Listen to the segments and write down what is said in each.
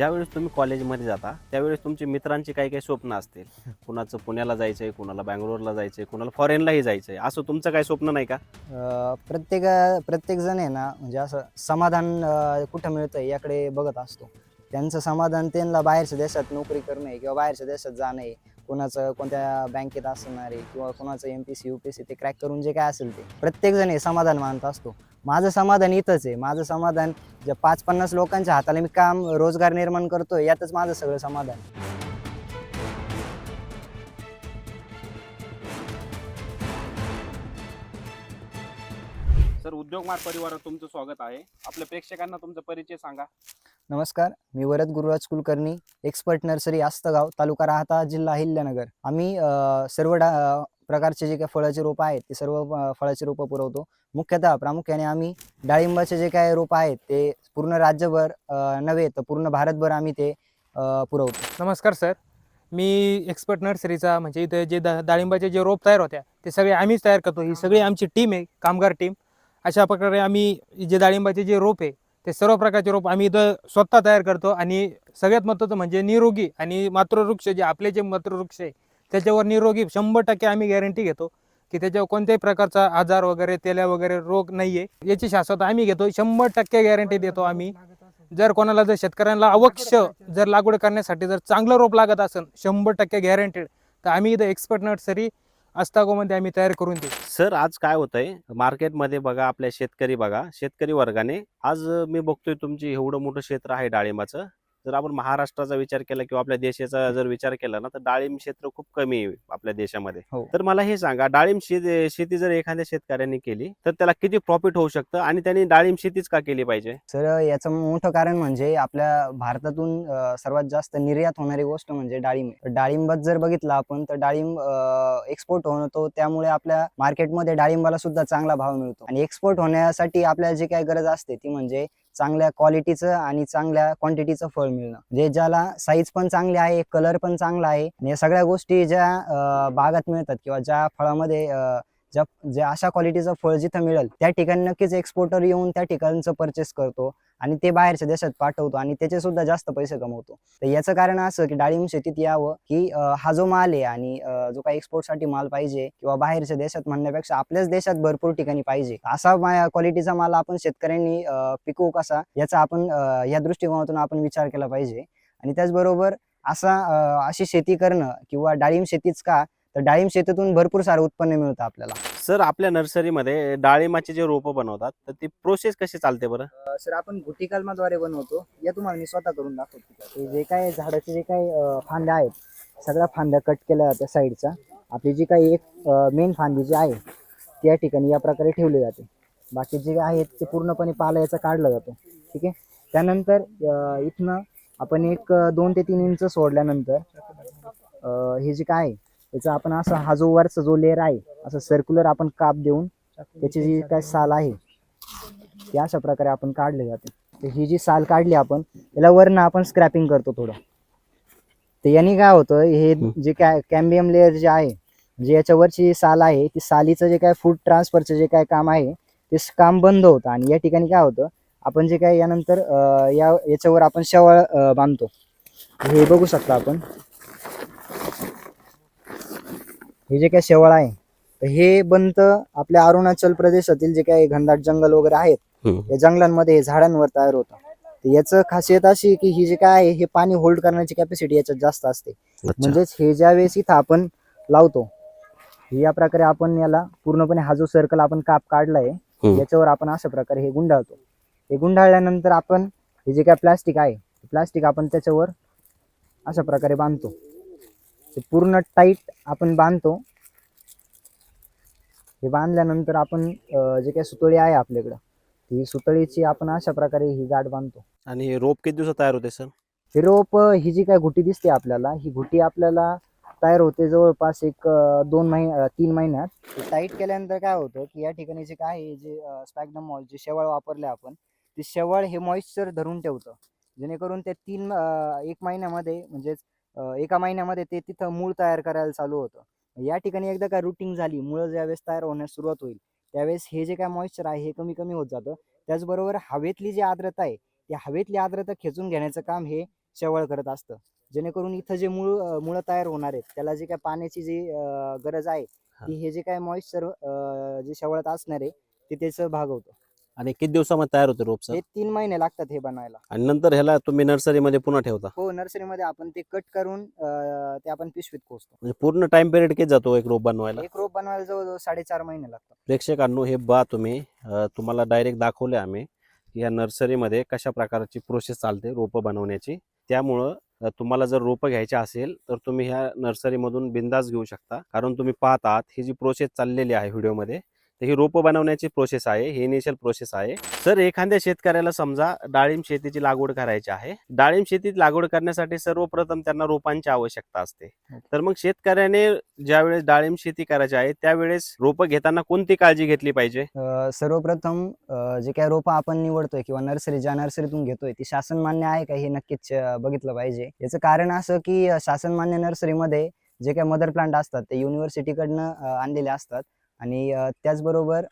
ज्यावेळेस तुम्ही कॉलेजमध्ये जाता त्यावेळेस तुमची मित्रांची काही काही स्वप्न असतील. कुणाचं पुण्याला जायचं आहे कुणाला बँगलोरला जायचं आहे कुणाला फॉरेनलाही जायचं आहे असं तुमचं काही स्वप्न नाही का? अं, प्रत्येक प्रत्येकजण आहे ना म्हणजे असं समाधान अं, कुठं मिळतंय याकडे बघत असतो. त्यांचं समाधान त्यांना बाहेरच्या देशात नोकरी करणं आहे किंवा बाहेरच्या देशात जाणं आहे. कोणाचं कोणत्या बँकेत असणार आहे किंवा कोणाचं M P C U P C ते क्रॅक करून जे काय असेल ते. प्रत्येकजण हे समाधान मानत असतो. माझं समाधान इथंच आहे. माझं समाधान ज्या पाच पन्नास लोकांच्या हाताला मी काम रोजगार निर्माण करतोय यातच माझं सगळं समाधान सर उद्योगमार परिवारात तुमचं स्वागत आहे. आपल्या प्रेक्षकांना तुमचा परिचय सांगा. नमस्कार मी वरद गुरुराज कुलकर्णी एक्सपर्ट नर्सरी आस्तगाव तालुका राहता जिल्हा अहिल्यानगर. आम्ही अ, सर्व डा प्रकारचे जे काही फळाची रोपं आहेत ते सर्व फळाची रोपं पुरवतो. मुख्यतः प्रामुख्याने आम्ही डाळिंबाचे जे काही रोपं आहेत ते पूर्ण राज्यभर नव्हे तर पूर्ण भारतभर आम्ही ते पुरवतो. नमस्कार सर. मी एक्सपर्ट नर्सरीचा म्हणजे इथे जे दा डाळिंबाचे जे रोप तयार होत्या ते सगळे आम्हीच तयार करतो. ही सगळी आमची टीम आहे कामगार टीम अशा प्रकारे आम्ही जे डाळिंबाचे जे रोप आहे ते सर्व प्रकारचे रोप आम्ही इथं स्वतः तयार करतो. आणि सगळ्यात महत्त्वाचं म्हणजे निरोगी आणि मातृवृक्ष जे आपले जे मातृवृक्ष आहे त्याच्यावर निरोगी शंभर टक्के आम्ही गॅरंटी घेतो की त्याच्यावर कोणत्याही प्रकारचा आजार वगैरे तेल्या वगैरे रोग नाही आहे याची शाश्वत आम्ही घेतो. शंभर टक्के गॅरंटी देतो आम्ही. जर कोणाला जर शेतकऱ्यांना अवश्य जर लागवड करण्यासाठी जर चांगलं रोप लागत असेल शंभर टक्के गॅरंटेड तर आम्ही इथं एक्सपर्ट नर्सरी अस्तागोमध्ये आम्ही तयार करून देऊ. सर आज काय होतंय? मार्केटमध्ये बघा आपल्या शेतकरी बघा शेतकरी वर्गाने. आज मी बघतोय तुमची एवढं मोठं क्षेत्र आहे डाळिंबाचं. जर आपण महाराष्ट्राचा विचार केला किंवा आपल्या देशाचा जर विचार केला ना तर डाळिंब क्षेत्र खूप कमी आहे आपल्या देशामध्ये हो. तर मला हे सांगा डाळिंब शेती जर एखाद्या शेतकऱ्यांनी केली तर त्याला किती प्रॉफिट होऊ शकतं आणि त्यांनी डाळिंब शेतीच का केली पाहिजे तर याचं मोठं कारण म्हणजे आपल्या भारतातून सर्वात जास्त निर्यात होणारी गोष्ट म्हणजे डाळिंब. डाळिंबात जर बघितलं आपण तर डाळिंब एक्सपोर्ट होतो त्यामुळे आपल्या मार्केटमध्ये डाळिंबाला सुद्धा चांगला भाव मिळतो आणि एक्सपोर्ट होण्यासाठी आपल्याला जी काही गरज असते ती म्हणजे चांगल्या क्वालिटीचं आणि चांगल्या क्वांटिटीचं फळ मिळणं. जे ज्याला साईज पण चांगली आहे कलर पण चांगला आहे या सगळ्या गोष्टी ज्या बागात मिळतात किंवा ज्या फळामध्ये ज्या ज्या अशा क्वालिटीचं फळ जिथं मिळेल त्या ठिकाणी नक्कीच एक्सपोर्टर येऊन त्या ठिकाणचं परचेस करतो आणि ते बाहेरच्या देशात पाठवतो आणि त्याचे सुद्धा जास्त पैसे कमवतो. तर याचं कारण असं की डाळिंब शेतीत यावं की हा जो माल आहे आणि जो काही एक्सपोर्टसाठी माल पाहिजे किंवा बाहेरच्या देशात म्हणण्यापेक्षा आपल्याच देशात भरपूर ठिकाणी पाहिजे. असा क्वालिटीचा माल आपण शेतकऱ्यांनी पिकवू कसा याचा आपण या दृष्टिकोनातून आपण विचार केला पाहिजे. आणि त्याचबरोबर असा अशी शेती करणं किंवा डाळिंब शेतीच का तर डाळिंब शेतीतून भरपूर सारं उत्पन्न मिळतं आपल्याला. सर आपल्या नर्सरीमध्ये डाळिंबाचे जे रोपं बनवतात तर ती प्रोसेस कशी चालते बरं? सर आपण गुटी कलमाद्वारे बनवतो. या तुम्हाला मी स्वतः करून दाखवतो. हे जे काय झाडाचे जे काही अं, फांद्या आहेत सगळ्या फांद्या कट केल्या जात्या साईडच्या आपली जी काही एक मेन फांदी जी आहे त्या ठिकाणी या प्रकारे ठेवली जाते. बाकी जे आहेत ते पूर्णपणे पाला याचा काढला जातो. ठीक आहे? त्यानंतर अं, इथनं आपण एक अं, दोन ते तीन इंच सोडल्यानंतर अं, हे जे काय आहे त्याचा आपण असा हा जो वरचा जो लेअर आहे असं सर्क्युलर आपण काप देऊन त्याची जी काय साल आहे ती अशा प्रकारे आपण काढले जाते. तर ही जी साल काढली आपण त्याला वरनं आपण स्क्रॅपिंग करतो थोडं. तर यांनी काय होतं हे जे काय कॅम्बियम लेअर जे आहे म्हणजे याच्यावरची साल आहे ती सालीचं जे काय फूड ट्रान्सफरचं जे काय काम आहे ते काम बंद होतं. आणि या ठिकाणी काय होतं आपण जे काय यानंतर या याच्यावर आपण शेवाळ बांधतो. हे बघू शकता आपण. हे जे काय शेवाळ आहे तर हे बनतं आपल्या अरुणाचल प्रदेशातील जे काही घनदाट जंगल वगैरे आहेत या जंगलांमध्ये हे झाडांवर तयार होतं. तर याचं खासियत अशी की ही जे काय आहे हे पाणी होल्ड करण्याची कॅपॅसिटी याच्यात जास्त असते. म्हणजेच हे ज्या वेळेस इथं आपण लावतो या प्रकारे आपण याला पूर्णपणे हा जो सर्कल आपण काप काढलाय. याच्यावर आपण अशा प्रकारे हे गुंडाळतो. हे गुंडाळल्यानंतर आपण हे जे काय प्लास्टिक आहे प्लास्टिक आपण त्याच्यावर अशा प्रकारे बांधतो. ते पूर्ण टाईट आपण बांधतो. हे बांधल्यानंतर आपण जे काही सुतळी आहे आपल्याकडं ही सुतळीची आपण अशा प्रकारे ही गाठ बांधतो. आणि हे रोप किती दिवसात तयार होते सर? हे रोप ही जी काय घुटी दिसते आपल्याला ही घुटी आपल्याला तयार होते जवळपास एक दोन महिने तीन महिन्यात. टाईट केल्यानंतर काय होतं की या ठिकाणी जे काय आहे जे स्पॅगनम मॉल जे शेवाळ वापरले आपण ते शेवाळ हे मॉइश्चर धरून ठेवतं. जेणेकरून ते तीन एक महिन्यामध्ये म्हणजेच एका महिन्यामध्ये ते तिथं मूळ तयार करायला चालू होतं. या ठिकाणी एकदा काय रुटिंग झाली मुळं ज्यावेळेस तयार होण्यास सुरुवात होईल त्यावेळेस हे जे काय मॉइश्चर आहे हे कमी कमी होत जातं. त्याचबरोबर हवेतली जी आर्द्रता आहे त्या हवेतली आर्द्रता खेचून घेण्याचं काम हे शेवळ करत असतं. जेणेकरून इथं जे मूळ मुळं तयार होणार आहेत त्याला जे काय पाण्याची जी गरज आहे ती हे जे काय मॉइश्चर जे शेवळात असणार आहे ते त्याचं भागवतं आणि किती दिवसामध्ये तयार होते रोप सर? हे तीन महिने लागतात हे बनवायला आणि नंतर ह्याला तुम्ही नर्सरीमध्ये पुन्हा ठेवता? हो नर्सरीमध्ये आपण ते कट करून अं, ते आपण पिशवीत पोहोचतो म्हणजे पूर्ण टाइम पिरियड किती जातो एक रोप बनवायला? एक रोप बनवायला जवळजवळ साडेचार महिने लागतात. प्रेक्षकांनो हे बा तुम्ही अ, तुम्हाला डायरेक्ट दाखवले आम्ही की या नर्सरीमध्ये कशा प्रकारची प्रोसेस चालते रोपं बनवण्याची. त्यामुळं अ, तुम्हाला जर रोपं घ्यायची असेल तर तुम्ही ह्या नर्सरीमधून बिंदास घेऊ शकता. कारण तुम्ही पाहत आहात ही जी प्रोसेस चाललेली आहे व्हिडिओमध्ये तर ही रोपं बनवण्याची प्रोसेस आहे ही इनिशियल प्रोसेस आहे. सर एखाद्या शेतकऱ्याला समजा डाळिंब शेतीची लागवड करायची आहे. डाळिंब शेतीत लागवड करण्यासाठी सर्वप्रथम त्यांना रोपांची आवश्यकता असते. तर मग शेतकऱ्याने ज्यावेळेस डाळिंब शेती करायची आहे त्यावेळेस रोपं घेताना कोणती काळजी घेतली पाहिजे? सर्वप्रथम जे काही रोपं आपण निवडतोय किंवा नर्सरी ज्या नर्सरीतून घेतोय ती शासन मान्य आहे का हे नक्कीच बघितलं पाहिजे. याचं कारण असं की शासन मान्य नर्सरीमध्ये जे काही मदर प्लांट असतात ते युनिव्हर्सिटीकडनं आणलेले असतात. आणि त्याचबरोबर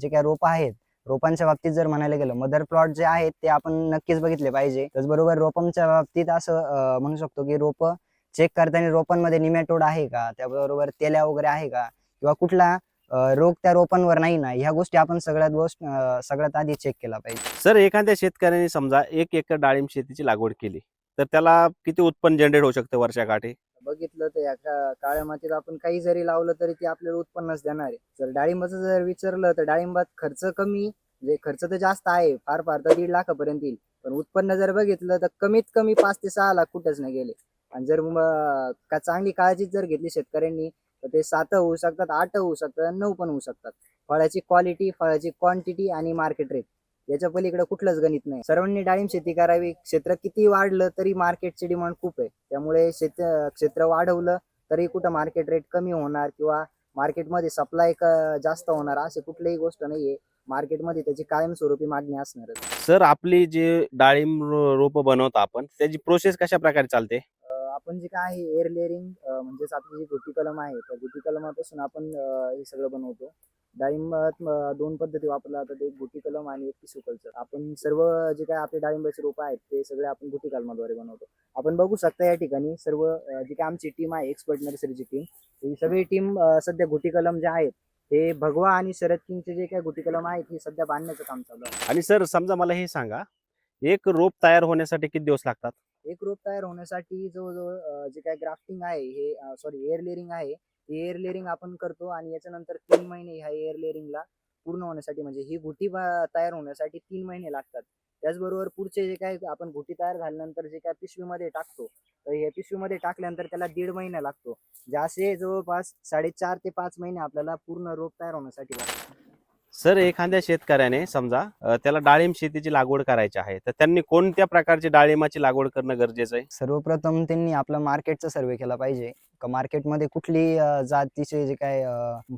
जे काय रोप आहेत रोपांच्या बाबतीत जर म्हणायला गेलं मदर प्लॉट जे आहेत ते आपण नक्कीच बघितले पाहिजे. त्याचबरोबर रोपांच्या बाबतीत असं म्हणू शकतो की रोपं चेक करताना रोपांमध्ये निमॅटोड आहे का? त्याबरोबर तेल्या वगैरे आहे का? किंवा कुठला रोग त्या रोपांवर नाही ना? ह्या गोष्टी आपण सगळ्यात गोष्ट सगळ्यात आधी चेक केला पाहिजे. सर एखाद्या शेतकऱ्याने समजा एक एकर डाळिंब शेतीची लागवड केली तर त्याला किती उत्पन्न जनरेट होऊ शकतं वर्षाकाठी? बघितलं तर या का- काळ्या मातीत आपण काही जरी लावलं तरी ती आपल्याला उत्पन्नच देणार आहे. जर डाळिंबाचं जर विचारलं तर डाळिंबात खर्च कमी म्हणजे खर्च तर जास्त आहे फार फार तर दीड लाखापर्यंत येईल. पण उत्पन्न जर बघितलं तर कमीत कमी पाच ते सहा लाख कुठंच नाही गेले. आणि जर का चांगली काळजी जर घेतली शेतकऱ्यांनी तर ते सात होऊ शकतात आठ होऊ शकतात नऊ पण होऊ शकतात. फळाची क्वालिटी फळाची क्वांटिटी आणि मार्केट रेट याच्या पलीकडे कुठलंच गणित नाही. सर्वांनी डाळिंब शेती करावी. क्षेत्र किती वाढलं तरी मार्केटची डिमांड खूप आहे. त्यामुळे शेत क्षेत्र वाढवलं तरी कुठं मार्केट रेट कमी होणार किंवा मार्केटमध्ये सप्लाय जास्त होणार अशी कुठलीही गोष्ट नाहीये. मार्केटमध्ये त्याची कायमस्वरूपी मागणी असणारच. सर आपली जे डाळिंब रोपं बनवतो आपण त्याची प्रोसेस कशा प्रकारे चालते? आपण जे काय आहे एअर लेअरिंग म्हणजेच आपली जी गुटी कलम आहे त्या गुटी कलमापासून आपण हे सगळं बनवतो. डाळिंबात दोन पद्धती वापरल्या जातात. एक गुटी कलम आणि एक टिश्यू कल्चर. आपण सर्व जे काय आपले डाळिंबाचे रोपं आहेत ते सगळे आपण गुटी कलमाद्वारे बनवतो. आपण बघू शकता या ठिकाणी सर्व जी काय आमची टीम आहे एक्सपर्ट नर्सरीची टीम ही सगळी टीम सध्या गुटी कलम जे आहेत हे भगवा आणि शरद किंगचे जे काय गुटी कलम आहेत हे सध्या बांधण्याचं काम चालू आहे. आणि सर समजा मला हे सांगा एक रोप तयार होण्यासाठी किती दिवस लागतात? एक रोप तयार होण्यासाठी जवळजवळ जे काय ग्राफ्टिंग आहे हे सॉरी एअर लेअरिंग आहे. हे एअर लेअरिंग आपण करतो आणि याच्यानंतर तीन महिने ह्या एअर लेअरिंगला पूर्ण होण्यासाठी म्हणजे ही गुटी तयार होण्यासाठी तीन महिने लागतात. त्याचबरोबर पुढचे जे काय आपण घुटी तयार झाल्यानंतर जे काय पिशवीमध्ये टाकतो तर या पिशवीमध्ये टाकल्यानंतर त्याला दीड महिना लागतो. जे असे जवळपास साडेचार ते पाच महिने आपल्याला पूर्ण रोप तयार होण्यासाठी लागतात. सर एखाद्या शेतकऱ्याने समजा त्याला डाळिंब शेतीची लागवड करायची आहे तर त्यांनी कोणत्या प्रकारची डाळिंबाची लागवड करणं गरजेचं आहे? सर्वप्रथम त्यांनी आपलं मार्केटचा सर्वे केला पाहिजे. का मार्केटमध्ये कुठली जातीचे जे काय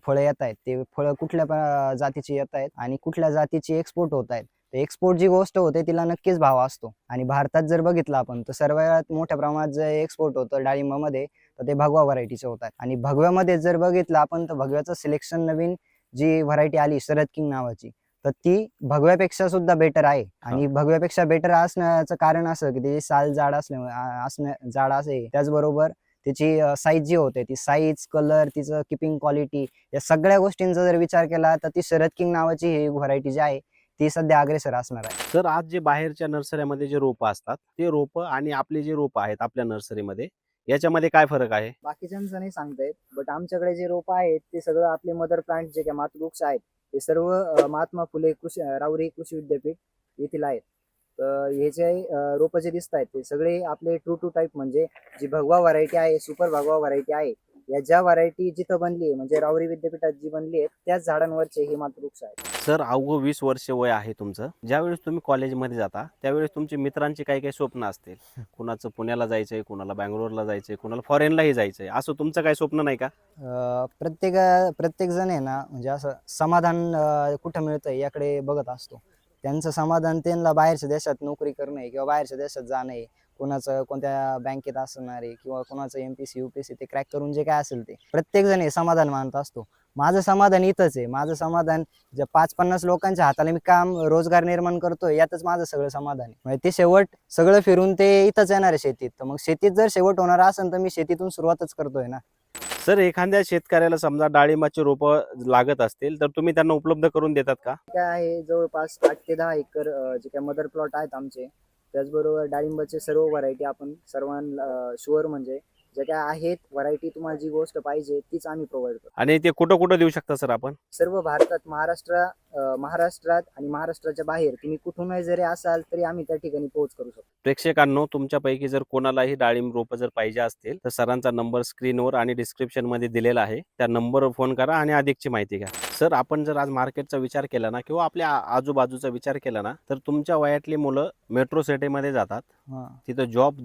फळं येत आहेत ते फळं कुठल्या जातीची येत आहेत आणि कुठल्या जातीची एक्सपोर्ट होत आहेत. एक्सपोर्ट जी गोष्ट होते तिला नक्कीच भाव असतो. आणि भारतात जर बघितलं आपण तर सर्वात मोठ्या प्रमाणात जे एक्सपोर्ट होतं डाळिंबामध्ये तर ते भगवा व्हरायटीचे होतात. आणि भगव्यामध्ये जर बघितलं आपण तर भगव्याचं सिलेक्शन नवीन जी व्हरायटी आली शरद किंग नावाची तर ती भगव्यापेक्षा सुद्धा बेटर आहे. आणि भगव्यापेक्षा बेटर असण्याचं कारण असं की त्याची साल जाड असल्यामुळे आ- असण्या जाड असे त्याचबरोबर त्याची साईज जी होते ती साईज कलर तिचं किपिंग क्वालिटी या सगळ्या गोष्टींचा जर विचार केला तर ती शरद किंग नावाची ही व्हरायटी जी आहे ती सध्या अग्रेसर असणार आहे. सर आज जे बाहेरच्या नर्सऱ्यामध्ये जे रोपं असतात ते रोपं आणि आपले जे रोपं आहेत आपल्या नर्सरीमध्ये याच्यामध्ये काय फरक आहे? बाकीच्यांचं नाही सांगतायत बट आमच्याकडे जे रोपं आहेत ते सगळं आपले मदर प्लांट जे काय मातृवृक्ष आहेत ते सर्व महात्मा फुले कृषी रावरी राऊरी कृषी विद्यापीठ येथील आहेत. तर हे जे अं, रोपं जे दिसत आहेत ते सगळे आपले टू टू टाईप म्हणजे जी भगवा व्हरायटी आहे सुपर भगवा व्हरायटी आहे या ज्या व्हरायटी जिथं बनली आहे म्हणजे राऊरी विद्यापीठात जी बनली आहे त्याच झाडांवरचे हे मातृवृक्ष आहेत. सर अवघं वीस वर्ष वय आहे तुमचं. ज्यावेळेस तुम्ही कॉलेजमध्ये जाता त्यावेळेस तुमची मित्रांची काही काही स्वप्न असतील. कुणाचं पुण्याला जायचंय कुणाला बँगलोरला जायचंय कुणाला फॉरेनलाही जायचंय. असं तुमचं काही स्वप्न नाही का? अं, प्रत्येक प्रत्येक जण आहे ना म्हणजे असं समाधान अं, कुठं मिळतंय याकडे बघत असतो. त्यांचं समाधान त्यांना बाहेरच्या देशात नोकरी करणं आहे किंवा बाहेरच्या देशात जाणं आहे. कोणाचं कोणत्या बँकेत असणार आहे किंवा कोणाचं M P C U P C ते क्रॅक करून जे काय असेल ते. प्रत्येक जण हे समाधान मानत असतो. माझं समाधान इथंच आहे. माझं समाधान ज्या पाच पन्नास लोकांच्या हाताला मी काम रोजगार निर्माण करतोय यातच माझं सगळं समाधान आहे. म्हणजे ते शेवट सगळं फिरून ते इथंच येणार आहे शेतीत. तर मग शेतीत जर शेवट होणार असेल तर मी शेतीतून सुरुवातच करतोय ना. सर एखाद्या शेतकऱ्याला समजा डाळिंबाची रोपं लागत असतील तर तुम्ही त्यांना उपलब्ध करून देतात का? काय आहे. जवळपास आठ ते दहा एकर जे काय मदर प्लॉट आहेत आमचे त्याचबरोबर डाळिंबाचे सर्व व्हरायटी आपण सर्वांना शुअर म्हणजे जे काय आहेत व्हरायटी तुम्हाला जी गोष्ट पाहिजे तीच आम्ही प्रोव्हाइड करतो. आणि ते कुठं कुठं देऊ शकता सर आपण? सर्व भारतात महाराष्ट्र अं, महाराष्ट्रात आणि महाराष्ट्राच्या बाहेर तुम्ही कुठूनही जरी असाल तरी आम्ही त्या ठिकाणी पोहोच करू शकतो. प्रेक्षकांनो तुमच्यापैकी जर कोणालाही डाळिंब रोपं जर पाहिजे असतील तर सरांचा नंबर स्क्रीनवर आणि डिस्क्रिप्शनमध्ये दिलेला आहे. त्या नंबरवर फोन करा आणि अधिकची माहिती घ्या. सर आपण जर आज मार्केटचा विचार केला ना किंवा आपल्या आ- आजूबाजूचा विचार केला ना तर तुमच्या वयातली मुलं मेट्रो सिटीमध्ये जातात. तिथं जॉब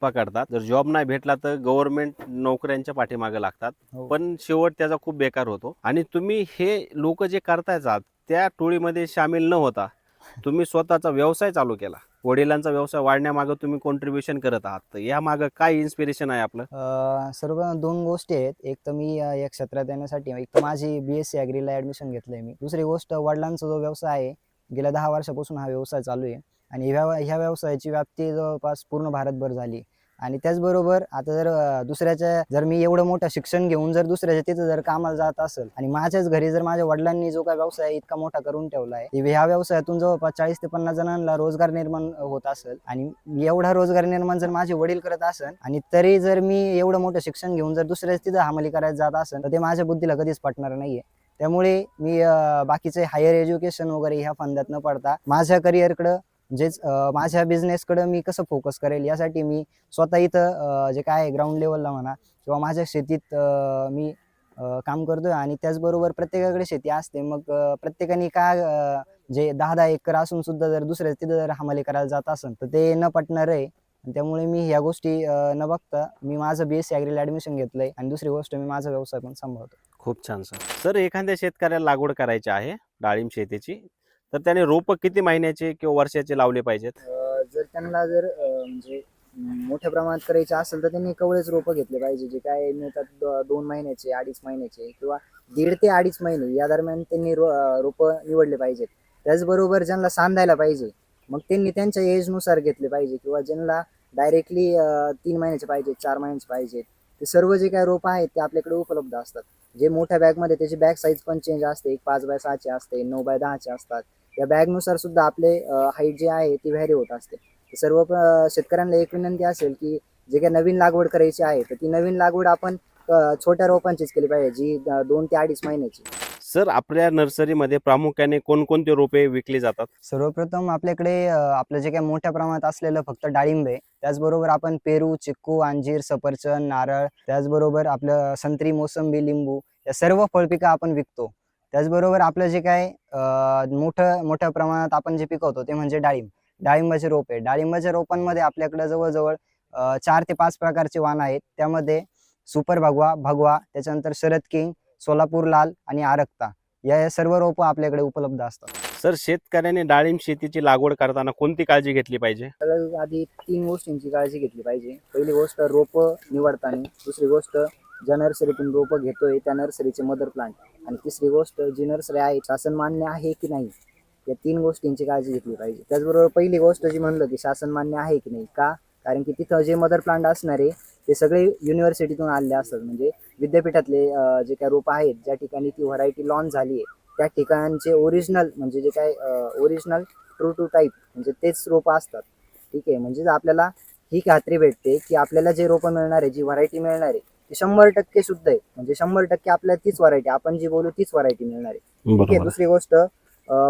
पकडतात. जर जॉब नाही भेटला तर गव्हर्नमेंट नोकऱ्यांच्या पाठीमागे लागतात. हो. पण शेवट त्याचा खूप बेकार होतो. आणि तुम्ही हे लोक जे करतायत त्या टोळीमध्ये सामील न होता तुम्ही स्वतःचा व्यवसाय चालू केला. वडिलांचा व्यवसाय वाढण्यामागे तुम्ही कॉन्ट्रीब्युशन करत आहात. तर या मागे काय इन्स्पिरेशन आहे आपलं? अं, सर्व दोन गोष्टी आहेत. एक तर मी अं, या क्षेत्रात येण्यासाठी एक तर माझी बी एस सी ॲग्रीला ॲडमिशन घेतलंय मी. दुसरी गोष्ट वडिलांचा जो व्यवसाय आहे गेल्या दहा वर्षापासून हा व्यवसाय चालू आहे. आणि ह्या ह्या व्यवसायाची व्याप्ती जवळपास पूर्ण भारतभर झाली. आणि त्याचबरोबर आता जर दुसऱ्याच्या जर मी एवढं मोठं शिक्षण घेऊन जर दुसऱ्याच्या तिथं जर कामाला जात असेल आणि माझ्याच घरी जर माझ्या वडिलांनी जो काय व्यवसाय इतका मोठा करून ठेवला आहे ह्या व्यवसायातून जवळपास चाळीस ते पन्नास जणांना रोजगार निर्माण होत असेल आणि एवढा रोजगार निर्माण जर माझे वडील करत असेल आणि तरी जर मी एवढं मोठं शिक्षण घेऊन जर दुसऱ्याच तिथं हमाली करायला जात असेल तर ते माझ्या बुद्धीला कधीच पटणार नाहीये. त्यामुळे मी बाकीचे हायर एज्युकेशन वगैरे ह्या फंदात न पडता माझ्या करिअरकडं म्हणजेच माझ्या बिझनेसकडं मी कसं फोकस करेल यासाठी मी स्वतः इथं जे काय ग्राउंड लेवलला म्हणा किंवा माझ्या शेतीत मी काम करतोय आणि त्याचबरोबर प्रत्येकाकडे शेती असते. मग प्रत्येकाने काय जे दहा दहा एकर असून सुद्धा जर दुसऱ्या तिथं जर हमाली करायला जात असेल तर ते न पटणार आहे. आणि त्यामुळे मी ह्या गोष्टी न बघता मी माझं बी एस सी ॲग्रीला ॲडमिशन घेतलंय आणि दुसरी गोष्ट मी माझा व्यवसाय पण सांभाळतो खूप छान सर सर एखाद्या शेतकऱ्याला लागवड करायची आहे डाळिंब शेतीची तर त्याने रोप किती महिन्याचे किंवा वर्षाचे लावले पाहिजेत? अं, जर त्यांना जर अं, म्हणजे मोठ्या प्रमाणात करायचे असेल तर त्यांनी कवळेच रोपं घेतले पाहिजे जे काय मिळतात दो- दोन महिन्याचे अडीच महिन्याचे किंवा दीड ते अडीच महिने या दरम्यान त्यांनी रो अं, रोपं निवडले पाहिजेत. त्याचबरोबर ज्यांना सांधायला पाहिजे मग त्यांनी त्यांच्या एजनुसार घेतले पाहिजे किंवा ज्यांना डायरेक्टली तीन महिन्याचे पाहिजेत चार महिन्याचे पाहिजेत ते सर्व जे काय रोपं आहेत ते आपल्याकडे उपलब्ध असतात. जे मोठ्या बॅगमध्ये त्याची बॅग साईज पण चेंज असते एक पाच बाय सहाचे असते नऊ बाय दहाचे असतात. या बॅगनुसार सुद्धा आपले हाईट जे आहे ती व्हॅरी होत असते. सर्व शेतकऱ्यांना एक विनंती असेल की जे काही नवीन लागवड करायची आहे तर ती नवीन लागवड आपण छोट्या रोपांचीच केली पाहिजे जी दोन ते अडीच महिन्याची. सर आपल्या नर्सरीमध्ये प्रामुख्याने कोणकोणते रोपे विकली जातात? सर्वप्रथम आपल्याकडे आपलं जे काही मोठ्या प्रमाणात असलेलं फक्त डाळिंब आहे त्याचबरोबर आपण पेरू चिक्कू अंजीर सफरचंद नारळ त्याचबरोबर आपलं संत्री मोसंबी लिंबू या सर्व फळपिकं आपण विकतो. त्याचबरोबर आपलं जे काय अ, मोठं मोठ्या प्रमाणात आपण जे पिकवतो ते म्हणजे डाळिंब. डाळिंबाचे रोप आहे डाळिंबाच्या रोपांमध्ये आपल्याकडे जवळजवळ चार ते पाच प्रकारचे वाण आहेत. त्यामध्ये सुपर भगवा भगवा त्याच्यानंतर शरद किंग सोलापूर लाल आणि आरक्ता. या सर्व रोपं आपल्याकडे उपलब्ध असतात. सर शेतकऱ्याने डाळिंब शेतीची लागवड करताना कोणती काळजी घेतली पाहिजे? आधी तीन गोष्टींची काळजी घेतली पाहिजे. पहिली गोष्ट रोपं निवडताना. दुसरी गोष्ट ज्या नर्सरीतून रोपं घेतोय त्या नर्सरीचे मदर प्लांट आणि तिसरी गोष्ट जी नर्सरी आहे शासन मान्य आहे की नाही? या तीन गोष्टींची काळजी घेतली पाहिजे. त्याचबरोबर पहिली गोष्ट जी म्हणलं की शासन मान्य आहे की नाही? का? कारण की तिथं जे मदर प्लांट असणारे ते सगळे युनिव्हर्सिटीतून आलेले असतात. म्हणजे विद्यापीठातले जे काय रोपं आहेत ज्या ठिकाणी ती व्हरायटी लॉन्च झाली आहे त्या ठिकाणचे ओरिजिनल म्हणजे जे काय ओरिजिनल ट्रू टू टाईप म्हणजे तेच रोपं असतात. ठीक आहे? म्हणजे आपल्याला ही खात्री भेटते की आपल्याला जे रोपं मिळणार आहे जी व्हरायटी मिळणार आहे ती शंभर टक्के शुद्ध आहे. म्हणजे शंभर टक्के आपल्याला तीच व्हरायटी आपण जी बोलू तीच व्हरायटी मिळणार आहे. ठीक आहे दुसरी गोष्ट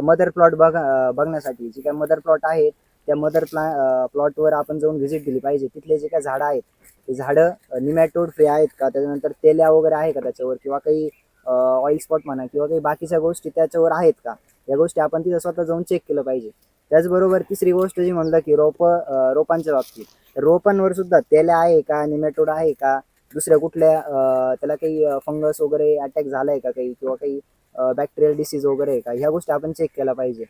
मदर प्लॉट बघ बघण्यासाठी जे काय मदर प्लॉट आहेत त्या मदर प्लॉ प्लॉटवर आपण जाऊन व्हिजिट दिली पाहिजे. तिथले जे काय झाडं आहेत ते झाडं निमॅटोड फ्री आहेत का? त्याच्यानंतर तेल्या वगैरे आहे का त्याच्यावर? किंवा काही ऑइल स्पॉट म्हणा किंवा काही बाकीच्या गोष्टी त्याच्यावर आहेत का? या गोष्टी आपण तिथं स्वतः जाऊन चेक केलं पाहिजे. त्याचबरोबर तिसरी गोष्ट जी म्हणलं की रोप रोपांच्या बाबतीत. रोपांवर सुद्धा तेल्या आहे का निमॅटोड आहे का? दुसऱ्या कुठल्या त्याला काही फंगस वगैरे अटॅक झालाय का काही किंवा काही बॅक्टेरियल डिसीज वगैरे आहे का? ह्या गोष्टी आपण चेक केल्या पाहिजे.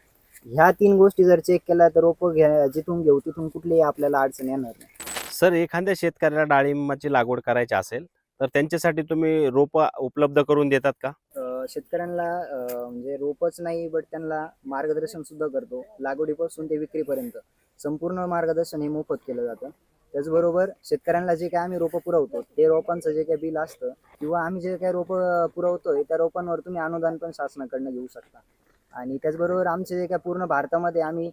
ह्या तीन गोष्टी जर चेक केल्या तर रोपं घ्या जिथून घेऊ तिथून कुठलीही आपल्याला अडचण येणार नाही. सर एखाद्या शेतकऱ्याला डाळिंबाची लागवड करायची असेल तर त्यांच्यासाठी तुम्ही रोप उपलब्ध करून देतात का? शेतकऱ्यांना म्हणजे रोपच नाही बट त्यांना मार्गदर्शन सुद्धा करतो. लागवडीपासून ते विक्रीपर्यंत. संपूर्ण मार्गदर्शन हे मोफत केलं जातं. त्याचबरोबर शेतकऱ्यांना जे काय आम्ही रोपं पुरवतो ते रोपांचं जे काही बिल असतं किंवा आम्ही जे काही रोपं पुरवतोय त्या रोपांवर तुम्ही अनुदान पण शासनाकडनं घेऊ शकता. आणि त्याचबरोबर आमचे जे काय पूर्ण भारतामध्ये आम्ही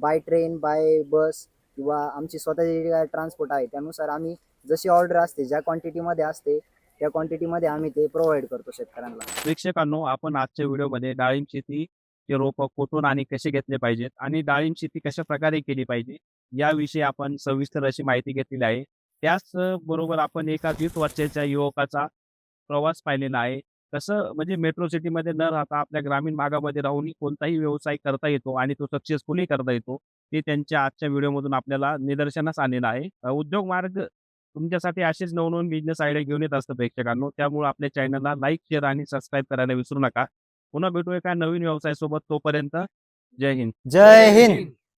बाय ट्रेन बाय बस किंवा आमची स्वतःची जे काय ट्रान्सपोर्ट आहे त्यानुसार आम्ही जशी ऑर्डर असते ज्या क्वांटिटीमध्ये असते त्या क्वांटिटीमध्ये आम्ही ते प्रोव्हाइड करतो शेतकऱ्यांना. प्रेक्षकांनो आपण आजच्या व्हिडिओमध्ये डाळिंब शेती रोप कुठून आणि कसे घेतले पाहिजेत आणि डाळिंब शेती कशा प्रकारे केली पाहिजे याविषयी आपण सविस्तर अशी माहिती घेतलेली आहे. त्याच बरोबर आपण एका वीस वर्षाच्या युवकाचा प्रवास पाहिलेला आहे. कसं म्हणजे मेट्रो सिटीमध्ये न राहता आपल्या ग्रामीण भागामध्ये राहून कोणताही व्यवसाय करता येतो आणि तो सक्सेसफुली करता येतो ते त्यांच्या आजच्या व्हिडिओमधून आपल्याला निदर्शनास आलेलं आहे. उद्योग मार्ग तुमच्यासाठी असेच नवनवीन बिझनेस आयडिया घेऊन येत असतं प्रेक्षकांनो. त्यामुळे आपल्या चॅनलला लाईक शेअर आणि सबस्क्राईब करायला विसरू नका. पुन्हा भेटू एका नवीन व्यवसाय सोबत तोपर्यंत. जय हिंद. जय हिंद.